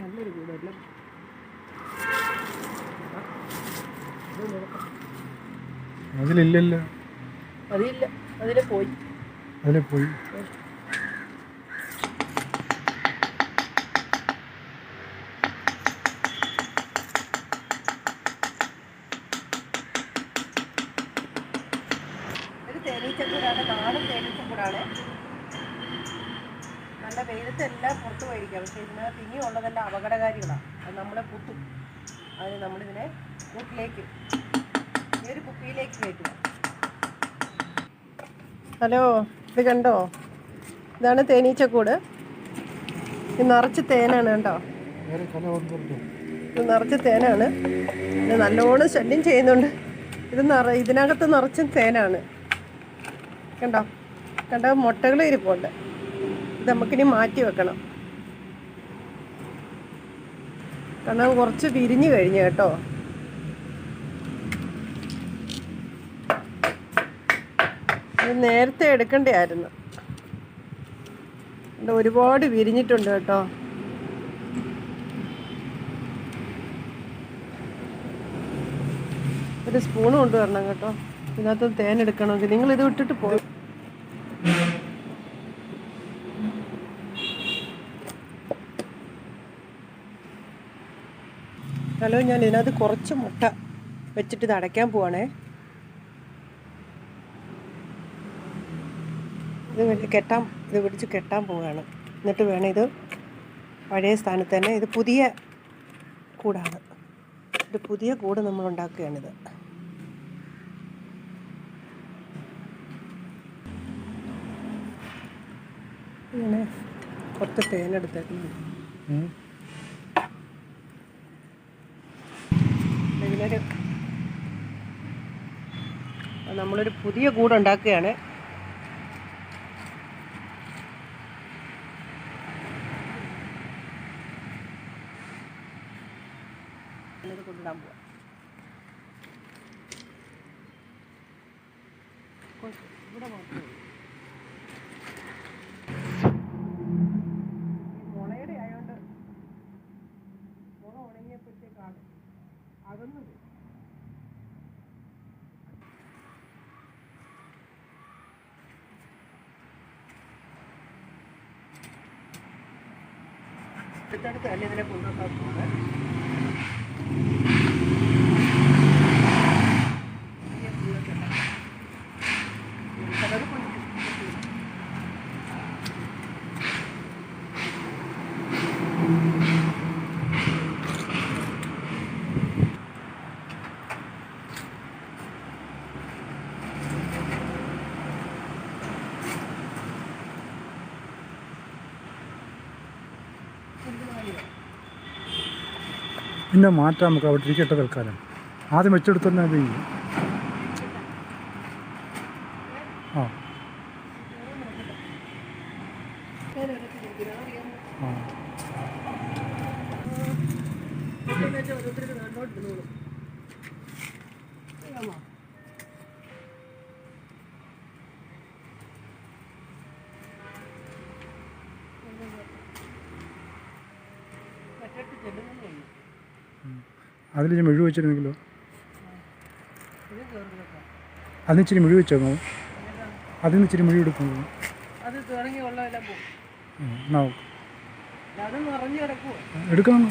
നല്ലൊരു കൂടല്ലേ? അതിലില്ലല്ലോ. അതില്ല. അതിലെ പോയി. അതിലെ പോയി. തേനീച്ചക്കൂടാണ് നാടൻ തേനീച്ചക്കൂടാണ്. നല്ല വെയിലത്തെല്ലാം പുറത്ത് പോയിരിക്കുക. പക്ഷേ ഇതിനകത്ത് ഇനിയുള്ളതെല്ലാം അപകടകാരികളാണ് അത് നമ്മളെ കുത്തും അതിന് നമ്മളിതിനെ കൂട്ടിലേക്ക് ഈ ഒരു കുപ്പിയിലേക്ക് കയറ്റുക. ഹലോ ഇത് കണ്ടോ? ഇതാണ് തേനീച്ചക്കൂട്. ഇത് നിറച്ച് തേനാണ് കേട്ടോ ഇത് നിറച്ച് തേനാണ്. ഇത് നല്ലോണം ശല്യം ചെയ്യുന്നുണ്ട്. ഇത് നിറ ഇതിനകത്ത് നിറച്ചും തേനാണ്. കണ്ടോ? കണ്ടോ? മുട്ടകൾ ഇരിപ്പുണ്ട്. നമുക്കിനി മാറ്റി വെക്കണം. കാരണം കുറച്ച് വിരിഞ്ഞു കഴിഞ്ഞു കേട്ടോ. ഇത് നേരത്തെ എടുക്കണ്ടായിരുന്നു ഒരുപാട് വിരിഞ്ഞിട്ടുണ്ട് കേട്ടോ. ഒരു സ്പൂൺ കൊണ്ടുവരണം കേട്ടോ. ഇതിനകത്ത് തേൻ എടുക്കണമെങ്കിൽ. നിങ്ങൾ ഇത് വിട്ടിട്ട് പോ ഹലോ ഞാൻ ഇതിനകത്ത് കുറച്ച് മുട്ട വെച്ചിട്ട് ഇത് അടയ്ക്കാൻ പോവാണേ. ഇത് കെട്ടാൻ ഇത് പിടിച്ച് കെട്ടാൻ പോവുകയാണ് എന്നിട്ട് വേണം ഇത് പഴയ സ്ഥാനത്ത് തന്നെ ഇത് പുതിയ കൂടാണ്. ഒരു പുതിയ കൂട് നമ്മൾ ഉണ്ടാക്കുകയാണിത് കുറച്ച് തേനെടുത്തേക്കുന്നു നമ്മളൊരു പുതിയ കൂടുണ്ടാക്കുകയാണ്. കൊണ്ടിടാൻ പോവാം. ഇവിടെ മാത്രമേ അടുത്തടുത്ത് തന്നെ ഇതിനെ കൊണ്ടുവക്കാൻ പോകുന്നത് പിന്നെ മാറ്റാം നമുക്ക് അവിടെ ഇരിക്കട്ടെ തൽക്കാലം. ആദ്യം വെച്ചെടുത്തന്നെ അത് ആ. ആ. അതിൽ ഞാൻ മെഴു വെച്ചിരുന്നെങ്കിലോ? അതിന് ഇച്ചിരി മെഴു വെച്ചേക്കോ അതിൽ നിന്ന് ഇച്ചിരി മെഴു നിറഞ്ഞു കിടക്കുവോ. എടുക്കണം?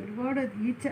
ഒരുപാട് ഈച്ച.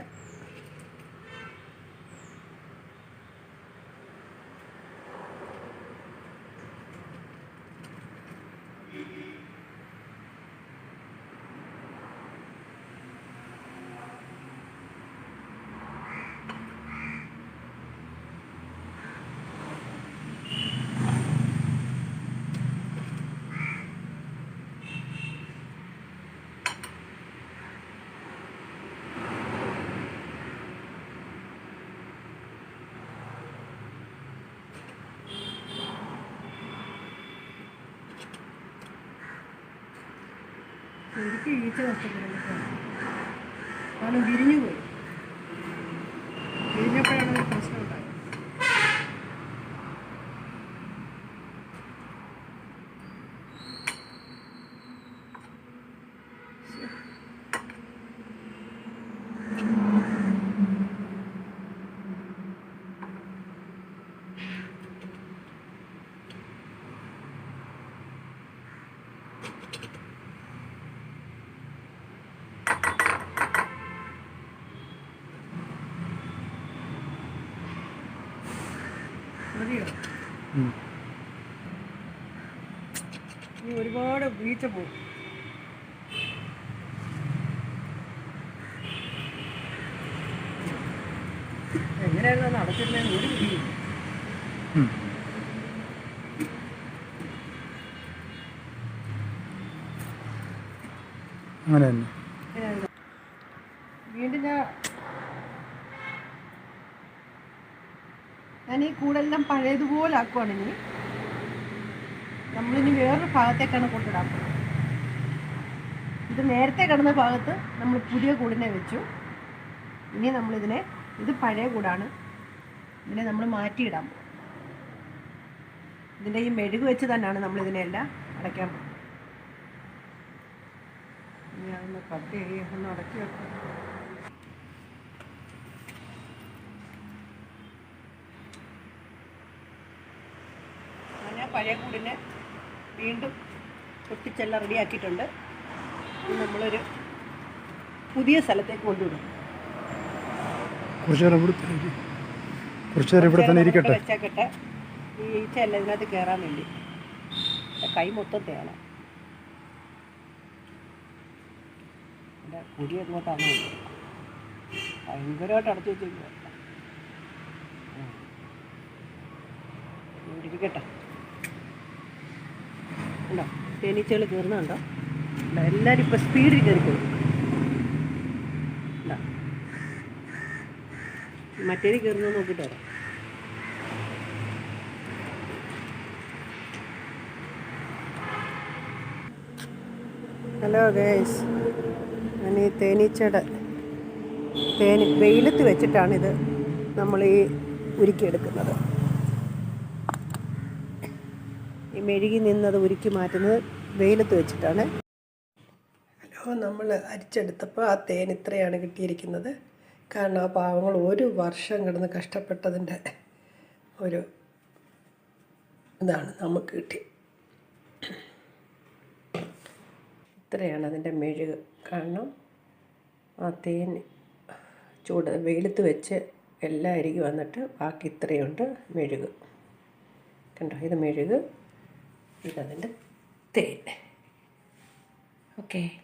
ഈച്ച നഷ്ടപ്പെടുന്നു. കാരണം വിരിഞ്ഞു ഇനി ഒരുപാട് വീഴ്ച പോകും എങ്ങനെയാണ് നടക്കുന്നതെന്ന് ഒരു പിടിയില്ല അങ്ങനെ തന്നെ ഏഹ് വീണ്ടും ഞാൻ ഞാൻ ഈ കൂടെല്ലാം പഴയതുപോലെ ആക്കുവാണ് ഇനി. നമ്മളിനി വേറൊരു ഭാഗത്തേക്കാണ് പോകുന്നത് ഇത് നേരത്തെ കിടന്ന ഭാഗത്ത് നമ്മൾ പുതിയ കൂടിനെ വെച്ചു. ഇനി നമ്മളിതിനെ ഇത് പഴയ കൂടാണ്. ഇതിനെ നമ്മൾ മാറ്റിയിടാൻ പോകും ഇതിന്റെ ഈ മെഴുക് വെച്ച് തന്നെയാണ് നമ്മളിതിനെല്ലാം അടയ്ക്കാൻ പോകുന്നത്. ഇനി അതൊന്ന് കട്ട് ചെയ്യും ഒന്ന് അടക്കി വെക്കാം അങ്ങനെ പഴയ കൂടിനെ വീണ്ടും പൊട്ടിച്ചെല്ലാം റെഡിയാക്കിയിട്ടുണ്ട്. ഇനി നമ്മളൊരു പുതിയ സ്ഥലത്തേക്ക് കൊണ്ടുവിടും. കുറച്ച് നേരം ഇവിടെ കുറച്ച് നേരം ഇവിടെ തന്നെ ഇരിക്കട്ടെ? വെച്ചേക്കട്ടെ. ഈ ഈച്ചയല്ല ഇതിനകത്ത് കയറാൻ വേണ്ടി. കൈ മൊത്തം തേന എന്റെ കുടി എങ്ങോട്ടാണ് ഭയങ്കരമായിട്ട് അടച്ചു വെച്ചിരിക്കുക ഇരിക്കട്ടെ. ഉണ്ടോ? തേനീച്ചകൾ കയറുന്നുണ്ടോ എല്ലാവരും ഇപ്പോൾ സ്പീഡിൽ കയറി കയറും മറ്റേത് കയറുന്നു നോക്കിയിട്ട് വരാം. ഹലോ ഗേസ് ഞാൻ ഈ തേനീച്ചയുടെ തേനി വെയിലത്ത് വെച്ചിട്ടാണിത് നമ്മൾ ഈ ഉരുക്കിയെടുക്കുന്നത് ഈ മെഴുകി നിന്നത് ഉരുക്കി മാറ്റുന്നത് വെയിലത്ത് വെച്ചിട്ടാണ്. ഹലോ നമ്മൾ അരിച്ചെടുത്തപ്പോൾ ആ തേൻ ഇത്രയാണ് കിട്ടിയിരിക്കുന്നത്. കാരണം ആ പാവങ്ങൾ ഒരു വർഷം കിടന്ന് കഷ്ടപ്പെട്ടതിന്റെ ഒരു ഇതാണ് നമുക്ക് കിട്ടി. ഇത്രയാണ് അതിന്റെ മെഴുക്. കാരണം ആ തേൻ ചൂട് വെയിലത്ത് വെച്ച് എല്ലാം അരികി വന്നിട്ട് ബാക്കി ഇത്രയുണ്ട് മെഴുക്. കണ്ടോ ഇത് മെഴുക്. ഇതതിന്റെ തേൻ. ഓക്കേ.